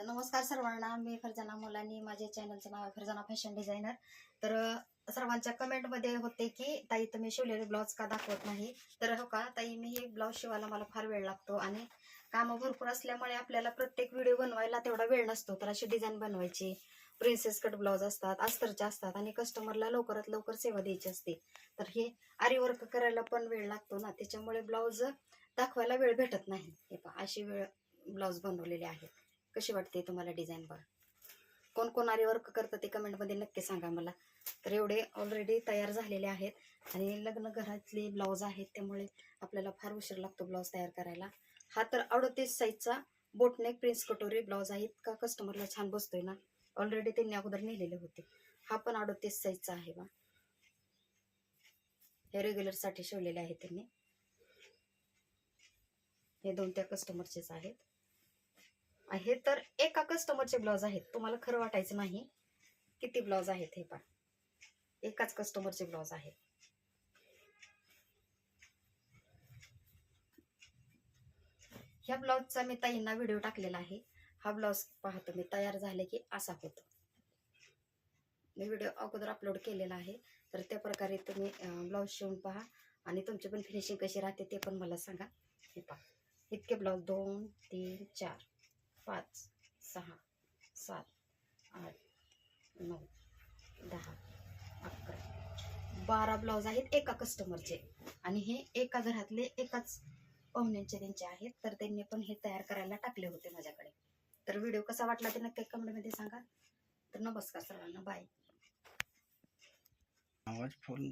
तर नमस्कार सर्वांना. मी फरजाना मुलांनी. माझ्या चॅनलचं नाव आहे फरजाना फॅशन डिझायनर तर सर्वांच्या कमेंटमध्ये होते की ताई तुम्ही शिवलेले ब्लाऊज का दाखवत नाही? तर हो का? ताई मी हे ब्लाऊज शिवायला मला फार वेळ लागतो आणि कामं भरपूर असल्यामुळे आपल्याला प्रत्येक व्हिडिओ बनवायला तेवढा वेळ नसतो. तर अशी डिझाईन बनवायची. प्रिन्सेस कट ब्लाऊज असतात अस्तरचे असतात आणि कस्टमरला लवकरात लवकर सेवा द्यायची असते. तर हे आरी वर्क करायला पण वेळ लागतो ना. त्याच्यामुळे ब्लाऊज दाखवायला वेळ भेटत नाही. हे पा अशी वेळ ब्लाऊज बनवलेले आहेत कशी वाटते तुम्हाला डिझाईन बघा? कोण कोण वर्क करतं ते कमेंटमध्ये नक्की सांगा मला. तर एवढे ऑलरेडी तयार झालेले आहेत आणि लग्न घरातले ब्लाऊज आहेत त्यामुळे आपल्याला फार उशीर लागतो ब्लाऊज तयार करायला. हा तर अडतीस साईजचा बोटनेक प्रिन्स कटोरी ब्लाऊज आहे. इतका कस्टमरला छान बसतोय ना. ऑलरेडी त्यांनी अगोदर नेलेले होते. हा पण अडतीस साईजचा आहे बा. हे रेग्युलरसाठी शिवलेले आहे त्यांनी. हे दोन त्या कस्टमरचेच आहेत. हे तर एका कस्टमरचे ब्लाऊज आहेत. तुम्हाला खरं वाटायचं नाही किती ब्लाऊज आहेत हे पण. एकाच कस्टमरचे ब्लाऊज आहेत. ह्या ब्लाऊजचा मी ताईंना व्हिडिओ टाकलेला आहे. हा ब्लाऊज पाहतो मी तयार झाले की असा होतो. मी व्हिडिओ अगोदर अपलोड केलेला आहे. तर त्या प्रकारे तुम्ही ब्लाऊज शिवून पहा आणि तुमची पण फिनिशिंग कशी राहते ते पण मला सांगा. हे पहा. इतके ब्लाऊज दोन तीन चार. पाच सहा सात आठ नऊ दहा अकरा. बारा ब्लाऊज आहेत एका कस्टमरचे. आणि हे एका घरातले एकाच पाहुण्यांचे त्यांचे आहेत. तर त्यांनी पण हे तयार करायला टाकले होते माझ्याकडे. तर व्हिडिओ कसा वाटला ते नक्की कमेंटमध्ये सांगा. तर नमस्कार सर्वांना. बाय. आवाज फोन